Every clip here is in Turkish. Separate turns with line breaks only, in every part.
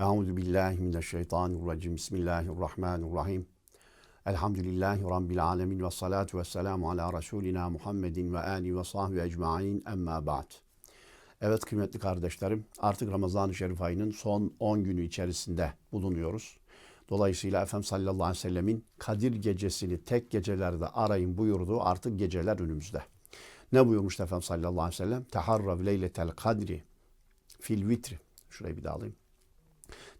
Euzu billahi mineşşeytanirracim. Bismillahirrahmanirrahim. Elhamdülillahi Rabbil alemin ve salatu ve selamu ala Resulina Muhammedin ve ali ve sahbihi ecmain emma ba'd. Evet kıymetli kardeşlerim artık Ramazan-ı Şerif ayının son 10 günü içerisinde bulunuyoruz. Dolayısıyla Efendimiz sallallahu aleyhi ve sellemin Kadir gecesini tek gecelerde arayın buyurduğu artık geceler önümüzde. Ne buyurmuş Efendimiz sallallahu aleyhi ve sellem? Teharrav leyletel kadri fil vitri. Şurayı bir daha alayım.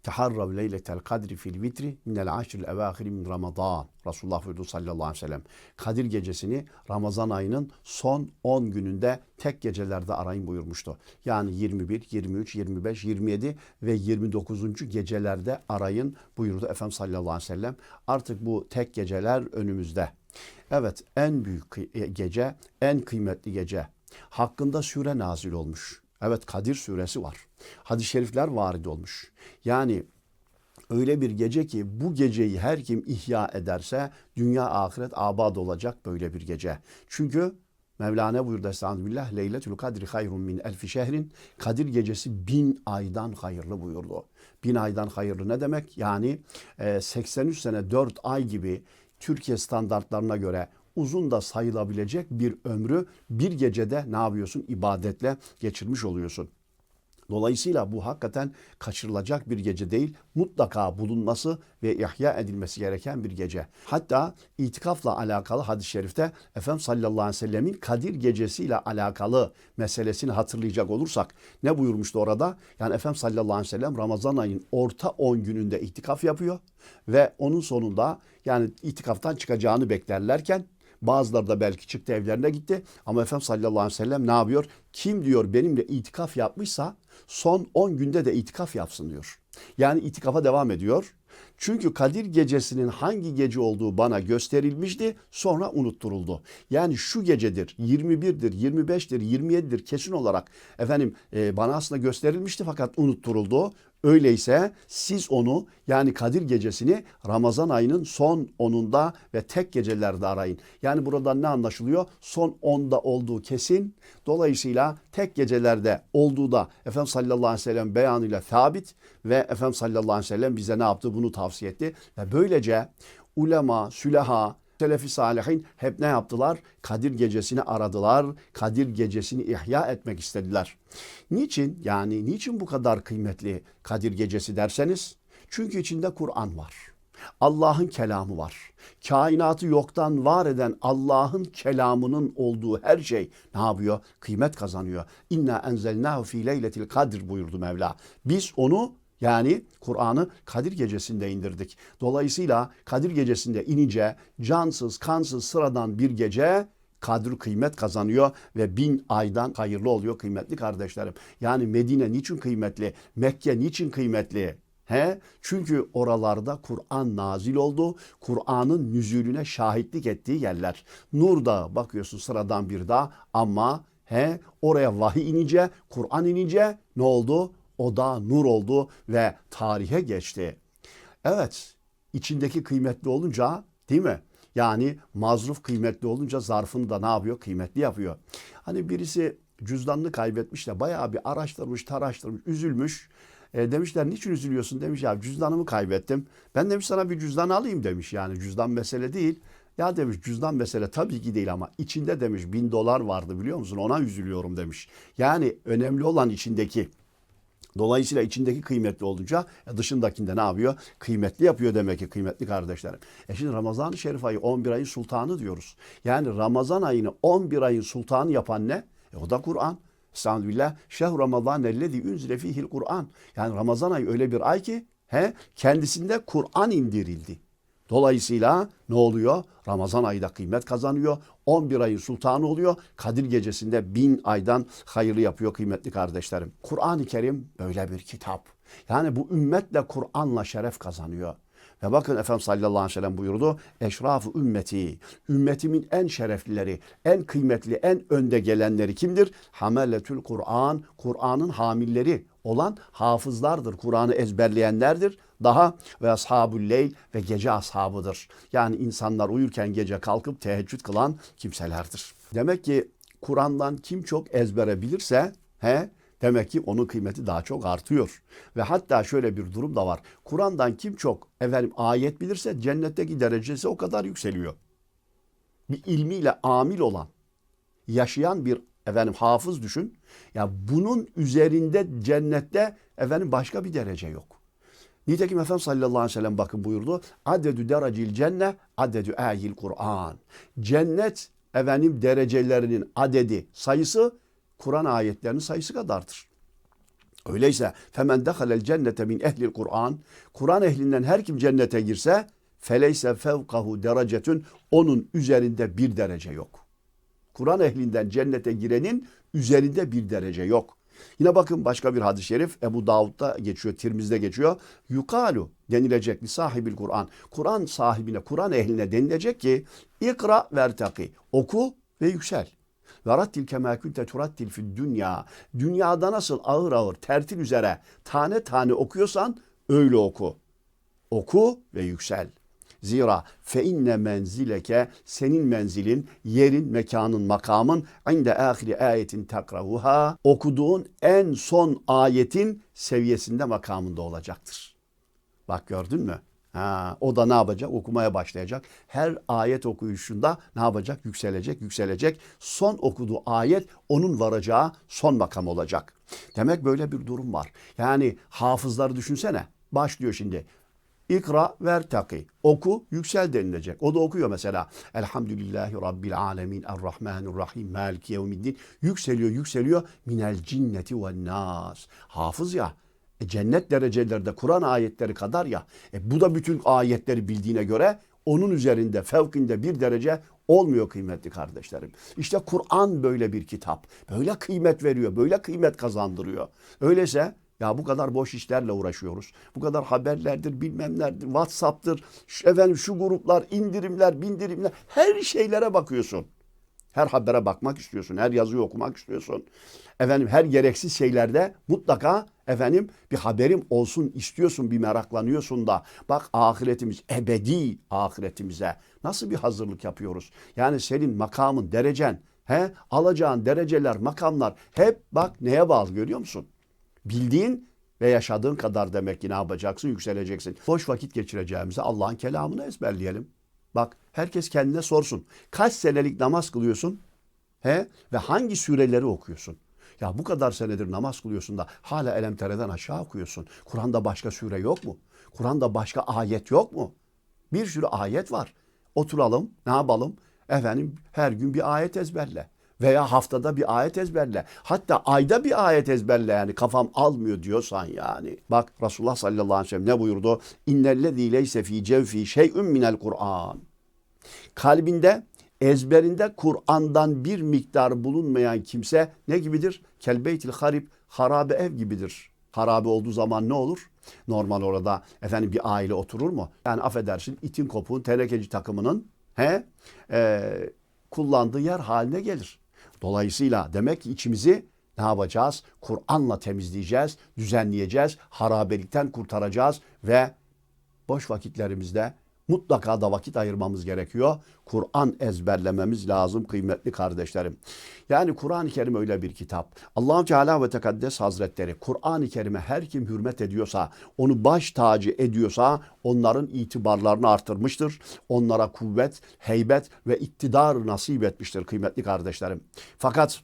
Teharrav leyletel kadri fil vitri minel aşril evâhiri min Ramazan. Resulullah buyurdu sallallahu aleyhi ve sellem. Kadir gecesini Ramazan ayının son 10 gününde tek gecelerde arayın buyurmuştu. Yani 21, 23, 25, 27 ve 29. gecelerde arayın buyurdu Efendimiz sallallahu aleyhi ve sellem. Artık bu tek geceler önümüzde. Evet en büyük e, gece, en kıymetli gece. Hakkında süre nazil olmuş. Evet Kadir suresi var. Hadis-i şerifler varid olmuş. Yani öyle bir gece ki bu geceyi her kim ihya ederse dünya ahiret abad olacak böyle bir gece. Çünkü Mevlana buyurdu Estağfirullah Leyletül Kadri hayrun min elfi şehrin. Kadir gecesi bin aydan hayırlı buyurdu. Bin aydan hayırlı ne demek? Yani 83 sene 4 ay gibi Türkiye standartlarına göre uzun da sayılabilecek bir ömrü bir gecede ne yapıyorsun? İbadetle geçirmiş oluyorsun. Dolayısıyla bu hakikaten kaçırılacak bir gece değil, mutlaka bulunması ve ihya edilmesi gereken bir gece. Hatta itikafla alakalı hadis-i şerifte Efendimiz sallallahu aleyhi ve sellemin Kadir gecesiyle alakalı meselesini hatırlayacak olursak ne buyurmuştu orada? Yani Efendimiz sallallahu aleyhi ve sellem Ramazan ayının orta 10 gününde itikaf yapıyor ve onun sonunda yani itikaftan çıkacağını beklerlerken Bazıları da belki çıktı evlerine gitti. Ama Efendimiz sallallahu aleyhi ve sellem ne yapıyor? Kim diyor benimle itikaf yapmışsa son 10 günde de itikaf yapsın diyor. Yani itikafa devam ediyor. Çünkü Kadir gecesinin hangi gece olduğu bana gösterilmişti sonra unutturuldu. Yani şu gecedir 21'dir 25'tir 27'dir kesin olarak efendim e, bana aslında gösterilmişti fakat unutturuldu. Öyleyse siz onu yani Kadir gecesini Ramazan ayının son 10'unda ve tek gecelerde arayın. Yani buradan ne anlaşılıyor? Son 10'da olduğu kesin. Dolayısıyla tek gecelerde olduğu da Efendimiz sallallahu aleyhi ve sellem beyanıyla sabit ve Efendimiz sallallahu aleyhi ve sellem bize ne yaptı? Bunu tavsiye etti. Ve böylece ulema, süleha, Selefi salihin hep ne yaptılar? Kadir gecesini aradılar. Kadir gecesini ihya etmek istediler. Niçin? Yani niçin bu kadar kıymetli Kadir gecesi derseniz? Çünkü içinde Kur'an var. Allah'ın kelamı var. Kainatı yoktan var eden Allah'ın kelamının olduğu her şey ne yapıyor? Kıymet kazanıyor. İnna enzelnahu fi leyletil kadir buyurdu Mevla. Biz onu yani Kur'an'ı Kadir Gecesi'nde indirdik. Dolayısıyla Kadir Gecesi'nde inince cansız, kansız, sıradan bir gece kadr kıymet kazanıyor ve bin aydan hayırlı oluyor kıymetli kardeşlerim. Yani Medine niçin kıymetli? Mekke niçin kıymetli? He? Çünkü oralarda Kur'an nazil oldu. Kur'an'ın nüzulüne şahitlik ettiği yerler. Nur Dağı bakıyorsun sıradan bir dağ ama he oraya vahiy inince, Kur'an inince ne oldu? O da nur oldu ve tarihe geçti. Evet, içindeki kıymetli olunca değil mi? Yani mazruf kıymetli olunca zarfını da ne yapıyor? Kıymetli yapıyor. Hani birisi cüzdanını kaybetmiş de bayağı bir araştırmış, taraştırmış, üzülmüş. E, demişler niçin üzülüyorsun demiş ya cüzdanımı kaybettim. Ben demiş sana bir cüzdan alayım demiş yani cüzdan mesele değil. Ya demiş cüzdan mesele tabii ki değil ama içinde demiş bin dolar vardı biliyor musun ona üzülüyorum demiş. Yani önemli olan içindeki Dolayısıyla içindeki kıymetli olunca e, dışındakinde ne yapıyor? Kıymetli yapıyor demek ki kıymetli kardeşlerim. E şimdi Ramazan-ı Şerif ayı 11 ayın sultanı diyoruz. Yani Ramazan ayını 11 ayın sultanı yapan ne? E o da Kur'an. Estağfirullah. Şehr Ramazan ellezî unzile fihil Kur'an. Yani Ramazan ayı öyle bir ay ki he, kendisinde Kur'an indirildi. Dolayısıyla ne oluyor? Ramazan ayı da kıymet kazanıyor. 11 ayın sultanı oluyor. Kadir gecesinde bin aydan hayırlı yapıyor kıymetli kardeşlerim. Kur'an-ı Kerim böyle bir kitap. Yani bu ümmetle Kur'an'la şeref kazanıyor. Ve bakın Efendimiz sallallahu aleyhi ve sellem buyurdu. Eşrafı ümmeti. Ümmetimin en şereflileri, en kıymetli, en önde gelenleri kimdir? Hameletül Kur'an. Kur'an'ın hamilleri olan hafızlardır. Kur'an'ı ezberleyenlerdir. Daha ve ashabul leyl ve gece ashabıdır. Yani insanlar uyurken gece kalkıp teheccüd kılan kimselerdir. Demek ki Kur'an'dan kim çok ezbere bilirse he, Demek ki onun kıymeti daha çok artıyor. Ve hatta şöyle bir durum da var. Kur'an'dan kim çok efendim ayet bilirse cennetteki derecesi o kadar yükseliyor. Bir ilmiyle amil olan, yaşayan bir efendim hafız düşün. Ya bunun üzerinde cennette efendim başka bir derece yok. Nitekim Efendimiz sallallahu aleyhi ve sellem bakın buyurdu. Adedü derecil cenne, adedü ayil Kur'an. Cennet efendim derecelerinin adedi, sayısı Kur'an ayetlerinin sayısı kadardır. Öyleyse femen dehalel cennete min ehlil Kur'an. Kur'an ehlinden her kim cennete girse feleyse fevkahu derecetün onun üzerinde bir derece yok. Kur'an ehlinden cennete girenin üzerinde bir derece yok. Yine bakın başka bir hadis-i şerif Ebu Davud'da geçiyor, Tirmiz'de geçiyor. Yukalu denilecek li sahibil Kur'an. Kur'an sahibine, Kur'an ehline denilecek ki ikra vertaki. Oku ve yüksel. Ve rattil kemâ kunte turattil fid dünya. Dünyada nasıl ağır ağır tertil üzere tane tane okuyorsan öyle oku. Oku ve yüksel. Zira fe inne menzileke senin menzilin, yerin, mekanın, makamın inde ahiri ayetin takrahuha okuduğun en son ayetin seviyesinde makamında olacaktır. Bak gördün mü? Ha, o da ne yapacak? Okumaya başlayacak. Her ayet okuyuşunda ne yapacak? Yükselecek, yükselecek. Son okuduğu ayet onun varacağı son makam olacak. Demek böyle bir durum var. Yani hafızları düşünsene. Başlıyor şimdi. İkra vertaki. Oku, yüksel denilecek. O da okuyor mesela. Elhamdülillahi Rabbil alemin, Errahmanirrahim, Maliki yevmiddin. Yükseliyor, yükseliyor. Minel cinneti ve nas. Hafız ya. E, cennet derecelerde Kur'an ayetleri kadar ya. E, bu da bütün ayetleri bildiğine göre onun üzerinde, fevkinde bir derece olmuyor kıymetli kardeşlerim. İşte Kur'an böyle bir kitap. Böyle kıymet veriyor, böyle kıymet kazandırıyor. Öyleyse ya bu kadar boş işlerle uğraşıyoruz. Bu kadar haberlerdir, bilmemlerdir, WhatsApp'tır, şu, efendim şu gruplar, indirimler, bindirimler, her şeylere bakıyorsun. Her habere bakmak istiyorsun, her yazıyı okumak istiyorsun. Efendim her gereksiz şeylerde mutlaka efendim bir haberim olsun istiyorsun, bir meraklanıyorsun da. Bak ahiretimiz, ebedi ahiretimize nasıl bir hazırlık yapıyoruz? Yani senin makamın, derecen, he, alacağın dereceler, makamlar hep bak neye bağlı görüyor musun? Bildiğin ve yaşadığın kadar demek ki ne yapacaksın? Yükseleceksin. Boş vakit geçireceğimize Allah'ın kelamını ezberleyelim. Bak herkes kendine sorsun. Kaç senelik namaz kılıyorsun? He? Ve hangi sureleri okuyorsun? Ya bu kadar senedir namaz kılıyorsun da hala Elemtere'den aşağı okuyorsun. Kur'an'da başka sure yok mu? Kur'an'da başka ayet yok mu? Bir sürü ayet var. Oturalım, ne yapalım? Efendim her gün bir ayet ezberle. Veya haftada bir ayet ezberle. Hatta ayda bir ayet ezberle yani kafam almıyor diyorsan yani. Bak Resulullah sallallahu aleyhi ve sellem ne buyurdu? İnnellezî leyse fî cevfî şey'ün minel Kur'an. Kalbinde ezberinde Kur'an'dan bir miktar bulunmayan kimse ne gibidir? Kelbeytil harip harabe ev gibidir. Harabe olduğu zaman ne olur? Normal orada efendim bir aile oturur mu? Yani affedersin itin kopuğun tenekeci takımının he, e, kullandığı yer haline gelir. Dolayısıyla demek ki içimizi ne yapacağız? Kur'an'la temizleyeceğiz, düzenleyeceğiz, harabelikten kurtaracağız ve boş vakitlerimizde mutlaka da vakit ayırmamız gerekiyor. Kur'an ezberlememiz lazım kıymetli kardeşlerim. Yani Kur'an-ı Kerim öyle bir kitap. Allahu Teala ve Tekaddes Hazretleri Kur'an-ı Kerim'e her kim hürmet ediyorsa, onu baş tacı ediyorsa onların itibarlarını artırmıştır. Onlara kuvvet, heybet ve iktidar nasip etmiştir kıymetli kardeşlerim. Fakat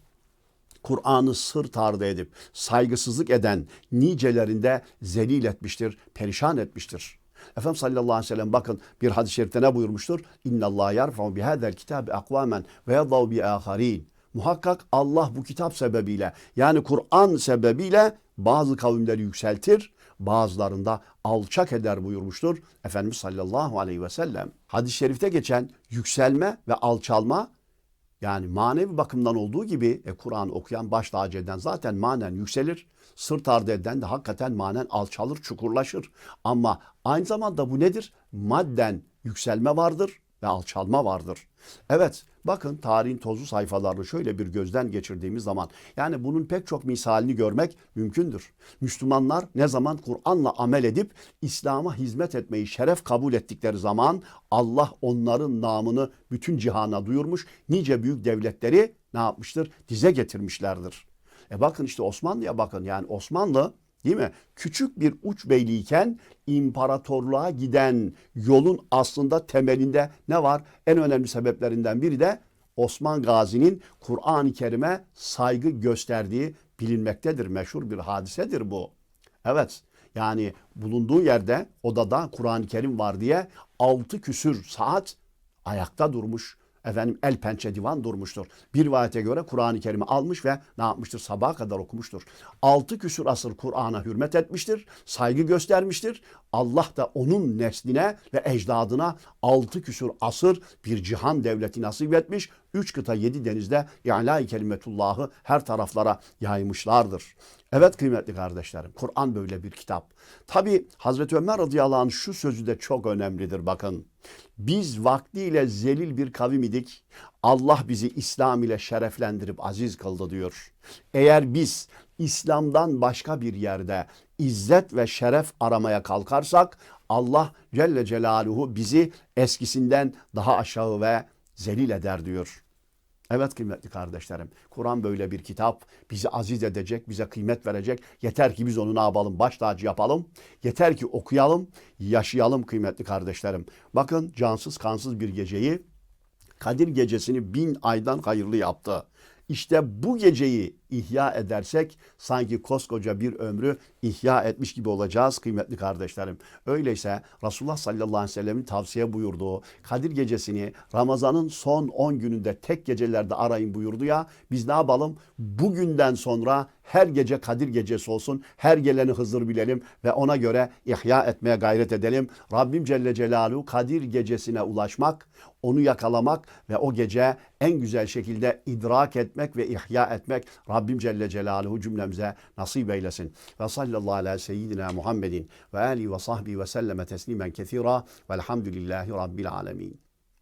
Kur'an'ı sırt ardı edip saygısızlık eden nicelerinde zelil etmiştir, perişan etmiştir. Efendimiz sallallahu aleyhi ve sellem bakın bir hadis-i şerifte ne buyurmuştur? İnna Allah yarfa'u bihadel kitabi akvamen ve yadav bi aharin. Muhakkak Allah bu kitap sebebiyle yani Kur'an sebebiyle bazı kavimleri yükseltir, bazılarında alçak eder buyurmuştur Efendimiz sallallahu aleyhi ve sellem. Hadis-i şerifte geçen yükselme ve alçalma yani manevi bakımdan olduğu gibi e, Kur'an okuyan baş tacı zaten manen yükselir. Sırt ardı eden de hakikaten manen alçalır, çukurlaşır. Ama aynı zamanda bu nedir? Madden yükselme vardır ve alçalma vardır. Evet bakın tarihin tozlu sayfalarını şöyle bir gözden geçirdiğimiz zaman yani bunun pek çok misalini görmek mümkündür. Müslümanlar ne zaman Kur'an'la amel edip İslam'a hizmet etmeyi şeref kabul ettikleri zaman Allah onların namını bütün cihana duyurmuş. Nice büyük devletleri ne yapmıştır? Dize getirmişlerdir. E bakın işte Osmanlı'ya bakın yani Osmanlı değil mi? Küçük bir uç beyliyken imparatorluğa giden yolun aslında temelinde ne var? En önemli sebeplerinden biri de Osman Gazi'nin Kur'an-ı Kerim'e saygı gösterdiği bilinmektedir. Meşhur bir hadisedir bu. Evet yani bulunduğu yerde odada Kur'an-ı Kerim var diye altı küsür saat ayakta durmuş. Efendim el pençe divan durmuştur. Bir rivayete göre Kur'an-ı Kerim'i almış ve ne yapmıştır? Sabaha kadar okumuştur. Altı küsür asır Kur'an'a hürmet etmiştir. Saygı göstermiştir. Allah da onun nesline ve ecdadına altı küsür asır bir cihan devleti nasip etmiş. Üç kıta yedi denizde İ'lâ-i kelimetullahı her taraflara yaymışlardır. Evet kıymetli kardeşlerim Kur'an böyle bir kitap. Tabi Hazreti Ömer radıyallahu anh şu sözü de çok önemlidir bakın. Biz vaktiyle zelil bir kavim idik. Allah bizi İslam ile şereflendirip aziz kıldı diyor. Eğer biz İslam'dan başka bir yerde izzet ve şeref aramaya kalkarsak Allah Celle Celaluhu bizi eskisinden daha aşağı ve zelil eder diyor. Evet kıymetli kardeşlerim. Kur'an böyle bir kitap. Bizi aziz edecek, bize kıymet verecek. Yeter ki biz onu ne yapalım? Baş tacı yapalım. Yeter ki okuyalım, yaşayalım kıymetli kardeşlerim. Bakın cansız kansız bir geceyi Kadir gecesini bin aydan hayırlı yaptı. İşte bu geceyi ihya edersek sanki koskoca bir ömrü ihya etmiş gibi olacağız kıymetli kardeşlerim. Öyleyse Resulullah sallallahu aleyhi ve sellemin tavsiye buyurduğu Kadir gecesini Ramazan'ın son 10 gününde tek gecelerde arayın buyurdu ya biz ne yapalım? Bugünden sonra her gece Kadir gecesi olsun. Her geleni Hızır bilelim ve ona göre ihya etmeye gayret edelim. Rabbim Celle Celaluhu Kadir gecesine ulaşmak, onu yakalamak ve o gece en güzel şekilde idrak etmek ve ihya etmek Rabbim Celle Celaluhu cümlemize nasip eylesin. Ve sallallahu ala seyyidina Muhammedin ve ali ve sahbihi ve selleme teslimen kethira velhamdülillahi rabbil alemin.